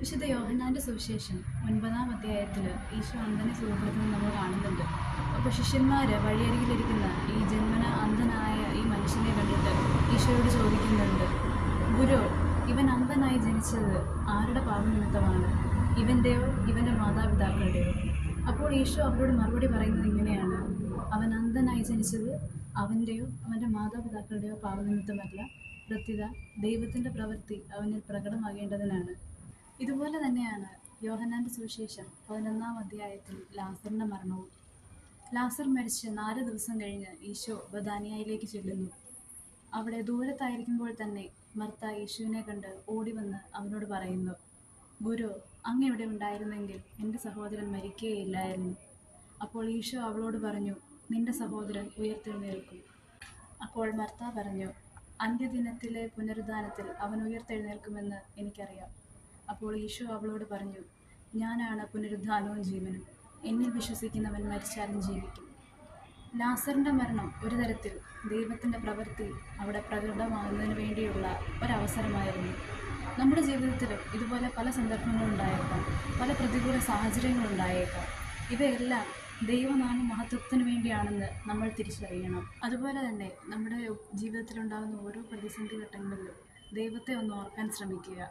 സുവിശേഷം ഒൻപതാം അധ്യായത്തിൽ ഈശോ അന്ധനെ സുഖപ്പെടുത്തുന്നത് നമ്മൾ കാണുന്നുണ്ട്. അപ്പോൾ ശിഷ്യന്മാർ വഴിയരികിലിരിക്കുന്ന ഈ ജന്മന അന്ധനായ ഈ മനുഷ്യനെ കണ്ടിട്ട് ഈശോയോട് ചോദിക്കുന്നുണ്ട് ഗുരു ഇവൻ അന്ധനായി ജനിച്ചത് ആരുടെ പാപനിമിത്തമാണ്? ഇവന്റെയോ ഇവന്റെ മാതാപിതാക്കളുടെയോ? അപ്പോൾ ഈശോ അവരോട് മറുപടി പറയുന്നത് ഇങ്ങനെയാണ് അവൻ അന്ധനായി ജനിച്ചത് അവന്റെയോ അവന്റെ മാതാപിതാക്കളുടെയോ പാപനിമിത്തമല്ല. പ്രത്യുത ദൈവത്തിന്റെ പ്രവൃത്തി അവനിൽ പ്രകടമാകേണ്ടതിനാണ്. ഇതുപോലെ തന്നെയാണ് യോഹനാന്റെ സുവിശേഷം പതിനൊന്നാം അധ്യായത്തിൽ ലാസറിന്റെ മരണവും. ലാസർ മരിച്ച് നാല് ദിവസം കഴിഞ്ഞ് ഈശോ ബദാനിയയിലേക്ക് ചെല്ലുന്നു. അവിടെ ദൂരത്തായിരിക്കുമ്പോൾ തന്നെ മർത്ത യേശുവിനെ കണ്ട് ഓടി വന്ന് അവനോട് പറയുന്നു ഗുരു അങ്ങ് ഇവിടെ ഉണ്ടായിരുന്നെങ്കിൽ എന്റെ സഹോദരൻ മരിക്കുകയില്ലായിരുന്നു. അപ്പോൾ ഈശോ അവളോട് പറഞ്ഞു നിന്റെ സഹോദരൻ ഉയർത്തെഴുന്നേൽക്കും. അപ്പോൾ മർത്ത പറഞ്ഞു അന്ത്യദിനത്തിലെ പുനരുദ്ധാനത്തിൽ അവൻ ഉയർത്തെഴുന്നേൽക്കുമെന്ന് എനിക്കറിയാം. അപ്പോൾ ഈശോ അവളോട് പറഞ്ഞു ഞാനാണ് പുനരുദ്ധാനവും ജീവനും. എന്നിൽ വിശ്വസിക്കുന്നവൻ മരിച്ചാലും ജീവിക്കും. ലാസറിന്റെ മരണം ഒരു തരത്തിൽ ദൈവത്തിന്റെ പ്രവൃത്തി അവിടെ പ്രകടമാകുന്നതിന് വേണ്ടിയുള്ള ഒരവസരമായിരുന്നു. നമ്മുടെ ജീവിതത്തിലും ഇതുപോലെ പല സന്ദർഭങ്ങളുണ്ടായേക്കാം പല പ്രതികൂല സാഹചര്യങ്ങളുണ്ടായേക്കാം ഇവയെല്ലാം ദൈവനാമ മഹത്വത്തിന് വേണ്ടിയാണെന്ന് നമ്മൾ തിരിച്ചറിയണം. അതുപോലെ തന്നെ നമ്മുടെ ജീവിതത്തിലുണ്ടാകുന്ന ഓരോ പ്രതിസന്ധി ഘട്ടങ്ങളിലും ദൈവത്തെ ഒന്ന് ഓർക്കാൻ ശ്രമിക്കുക.